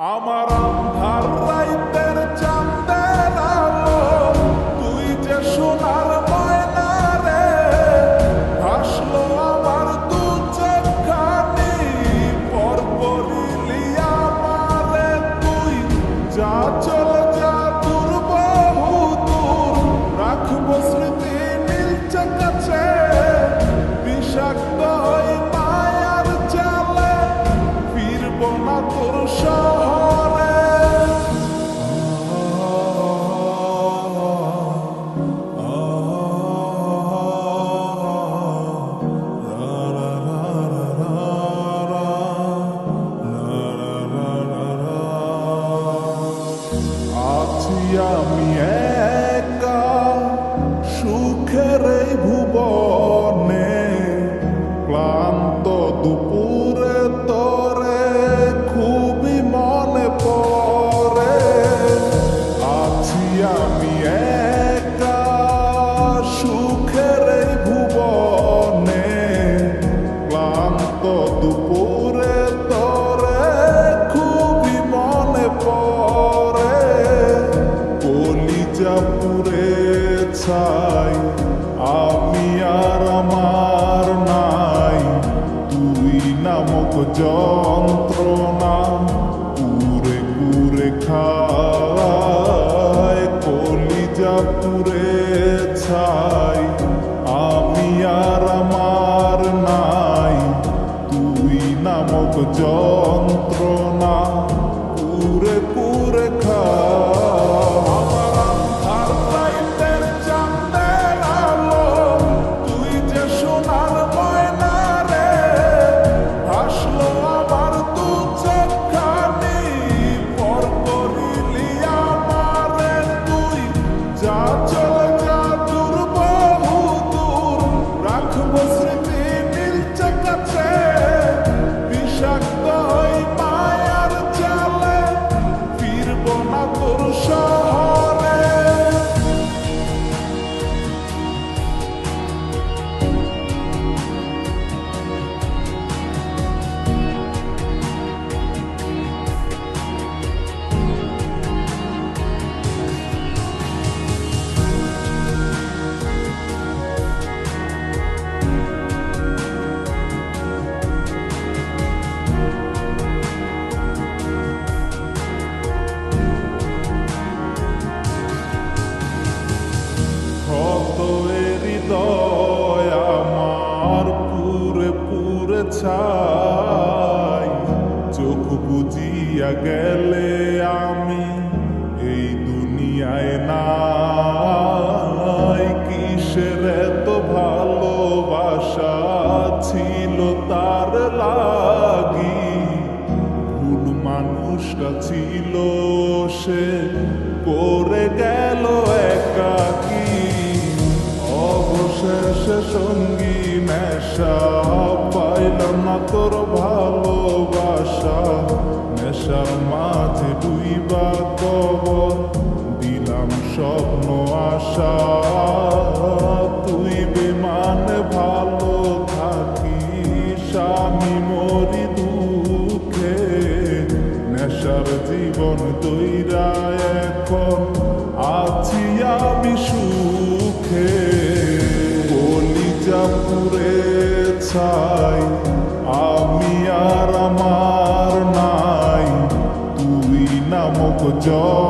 আমার ছাই আমি আর আমার নাই, তুই নামক যন্ত্রণা পুরে পুরে খায়, কলিজা পুরে ছাই, আমি আর আমার নাই, তুই নামক যন্ত্রণা পুরে পুরে খা নাই কিসের এত ভালোবাসা ছিল তার লাগি? ভুল মানুষটা ছিল সে? করে গেল একাকি। অবশেষে সঙ্গী নেশা পাইলাম না তোর ভালোবাসা। নেশার মাঝে ডুইবা কবর স্বপ্ন, আশা, তুই বিমানে, ভালো থাকিস, আমি মরি দুঃখে। নেশার জীবন তৈরা এখন আছি আমি সুখে। কলিজা পুরে ছাই, আমি আর আমার নাই। তুই নামক যন্ত্রণা